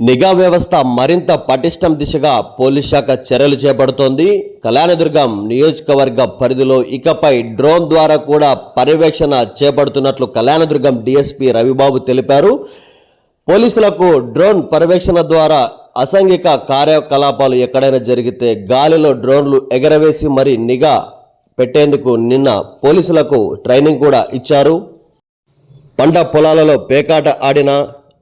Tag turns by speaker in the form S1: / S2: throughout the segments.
S1: నిఘా వ్యవస్థ మరింత పటిష్టం దిశగా పోలీస్ శాఖ చర్యలు చేపడుతోంది. కళ్యాణదుర్గం నియోజకవర్గ పరిధిలో ఇకపై డ్రోన్ ద్వారా కూడా పర్యవేక్షణ చేపడుతున్నట్లు కళ్యాణదుర్గం డీఎస్పీ రవిబాబు తెలిపారు. పోలీసులకు డ్రోన్ పర్యవేక్షణ ద్వారా అసాంఘిక కార్యకలాపాలు ఎక్కడైనా జరిగితే గాలిలో డ్రోన్లు ఎగరవేసి మరి నిఘా పెట్టేందుకు నిన్న పోలీసులకు ట్రైనింగ్ కూడా ఇచ్చారు. పంట పొలాలలో పేకాట ఆడిన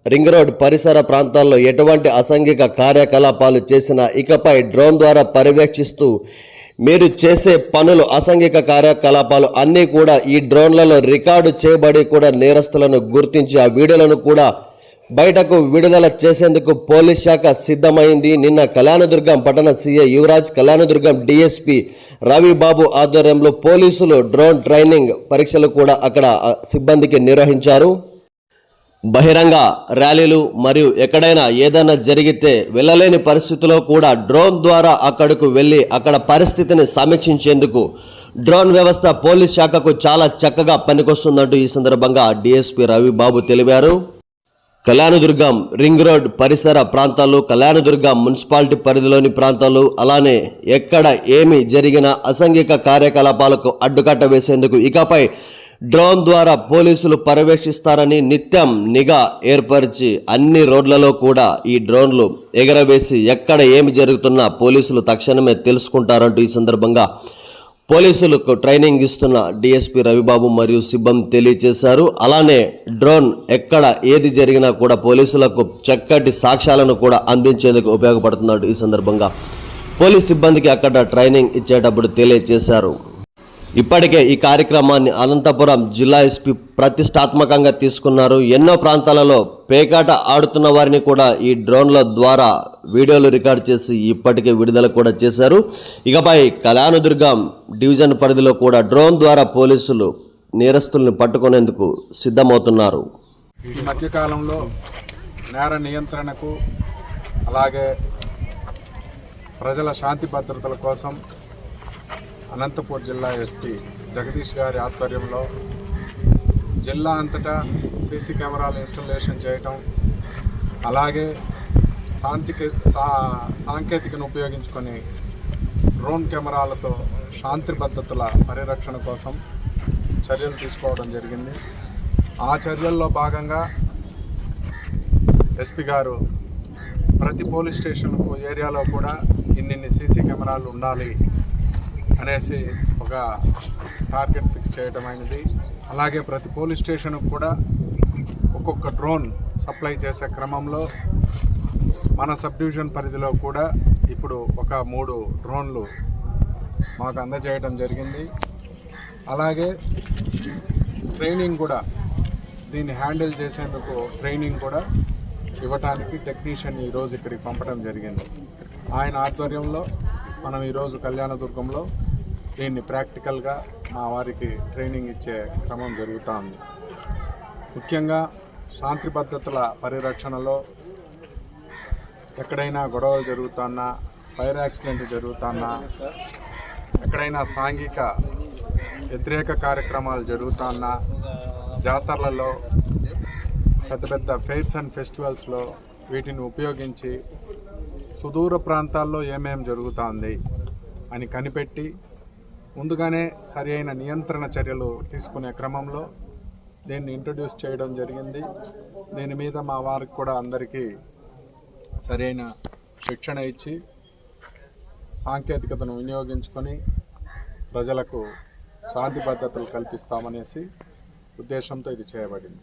S1: రింగ్ రోడ్ పరిసర ప్రాంతాల్లో ఎటువంటి అసంఘిక కార్యకలాపాలు చేసినా ఇకపై డ్రోన్ ద్వారా పర్యవేక్షిస్తూ మీరు చేసే పనులు అసంఘిక కార్యకలాపాలు అన్నీ కూడా ఈ డ్రోన్లలో రికార్డు చేయబడి కూడా నేరస్తులను గుర్తించి ఆ వీడియోలను కూడా బయటకు విడుదల చేసేందుకు పోలీస్ శాఖ సిద్ధమైంది. నిన్న కళ్యాణదుర్గం పట్టణ సీఏ యువరాజ్ కళ్యాణదుర్గం డిఎస్పి రవిబాబు ఆధ్వర్యంలో పోలీసులు డ్రోన్ ట్రైనింగ్ పరీక్షలు కూడా అక్కడ సిబ్బందికి నిర్వహించారు. బహిరంగ ర్యాలీలు మరియు ఎక్కడైనా ఏదైనా జరిగితే వెళ్ళలేని పరిస్థితిలో కూడా డ్రోన్ ద్వారా అక్కడకు వెళ్ళి అక్కడ పరిస్థితిని సమీక్షించేందుకు డ్రోన్ వ్యవస్థ పోలీస్ శాఖకు చాలా చక్కగా పనికొస్తుందంటూ ఈ సందర్భంగా డిఎస్పీ రవిబాబు తెలిపారు. కళ్యాణదుర్గం రింగ్ రోడ్ పరిసర ప్రాంతాలు కళ్యాణదుర్గం మున్సిపాలిటీ పరిధిలోని ప్రాంతాలు అలానే ఎక్కడ ఏమి జరిగిన అసాంఘిక కార్యకలాపాలకు అడ్డుకట్ట వేసేందుకు ఇకపై డ్రోన్ ద్వారా పోలీసులు పర్యవేక్షిస్తారని నిత్యం నిఘా ఏర్పరిచి అన్ని రోడ్లలో కూడా ఈ డ్రోన్లు ఎగరవేసి ఎక్కడ ఏమి జరుగుతున్నా పోలీసులు తక్షణమే తెలుసుకుంటారంటూ ఈ సందర్భంగా పోలీసులకు ట్రైనింగ్ ఇస్తున్న డిఎస్పీ రవిబాబు మరియు సిబ్బంది తెలియజేశారు. అలానే డ్రోన్ ఎక్కడ ఏది జరిగినా కూడా పోలీసులకు చక్కటి సాక్ష్యాలను కూడా అందించేందుకు ఉపయోగపడుతున్నాడు ఈ సందర్భంగా పోలీస్ సిబ్బందికి అక్కడ ట్రైనింగ్ ఇచ్చేటప్పుడు తెలియజేశారు. ఇప్పటికే ఈ కార్యక్రమాన్ని అనంతపురం జిల్లా ఎస్పీ ప్రతిష్టాత్మకంగా తీసుకున్నారు. ఎన్నో ప్రాంతాలలో పేకాట ఆడుతున్న వారిని కూడా ఈ డ్రోన్ల ద్వారా వీడియోలు రికార్డ్ చేసి ఇప్పటికే విడుదల కూడా చేశారు. ఇకపై కళ్యాణదుర్గం డివిజన్ పరిధిలో కూడా డ్రోన్ ద్వారా పోలీసులు నేరస్తుల్ని పట్టుకునేందుకు సిద్ధమవుతున్నారు.
S2: ఈ మధ్యకాలంలో నేర నియంత్రణకు అలాగే ప్రజల శాంతి భద్రతల కోసం అనంతపూర్ జిల్లా ఎస్పీ జగదీష్ గారి ఆధ్వర్యంలో జిల్లా అంతటా సీసీ కెమెరాలు ఇన్స్టాలేషన్ చేయటం అలాగే శాంతిక సా సాంకేతికను ఉపయోగించుకొని డ్రోన్ కెమెరాలతో శాంతి భద్రతల పరిరక్షణ కోసం చర్యలు తీసుకోవడం జరిగింది. ఆ చర్యల్లో భాగంగా ఎస్పీ గారు ప్రతి పోలీస్ స్టేషన్కు ఏరియాలో కూడా ఇన్నిన్ని సీసీ కెమెరాలు ఉండాలి అనేసి ఒక టార్గెట్ ఫిక్స్ చేయడం అయినది. అలాగే ప్రతి పోలీస్ స్టేషన్కు కూడా ఒక్కొక్క డ్రోన్ సప్లై చేసే క్రమంలో మన సబ్ డివిజన్ పరిధిలో కూడా ఇప్పుడు ఒక మూడు డ్రోన్లు మాకు అందజేయడం జరిగింది. అలాగే ట్రైనింగ్ కూడా దీన్ని హ్యాండిల్ చేసేందుకు ట్రైనింగ్ కూడా ఇవ్వటానికి టెక్నీషియన్ ఈరోజు ఇక్కడికి పంపడం జరిగింది. ఆయన ఆధ్వర్యంలో మనం ఈరోజు కళ్యాణదుర్గంలో దీన్ని ప్రాక్టికల్గా మా వారికి ట్రైనింగ్ ఇచ్చే క్రమం జరుగుతూ ఉంది. ముఖ్యంగా శాంతి భద్రతల పరిరక్షణలో ఎక్కడైనా గొడవలు జరుగుతున్నా ఫైర్ యాక్సిడెంట్ జరుగుతున్నా ఎక్కడైనా సాంఘిక వ్యతిరేక కార్యక్రమాలు జరుగుతున్నా జాతరలలో పెద్ద పెద్ద ఫెయిర్స్ అండ్ ఫెస్టివల్స్లో వీటిని ఉపయోగించి సుదూర ప్రాంతాల్లో ఏమేమి జరుగుతుంది అని కనిపెట్టి ముందుగానే సరి అయిన నియంత్రణ చర్యలు తీసుకునే క్రమంలో దీన్ని ఇంట్రడ్యూస్ చేయడం జరిగింది. దీని మీద మా వారికి కూడా అందరికీ సరైన శిక్షణ ఇచ్చి సాంకేతికతను వినియోగించుకొని ప్రజలకు శాంతి భద్రతలు కల్పిస్తామనేసి ఉద్దేశంతో ఇది చేయబడింది.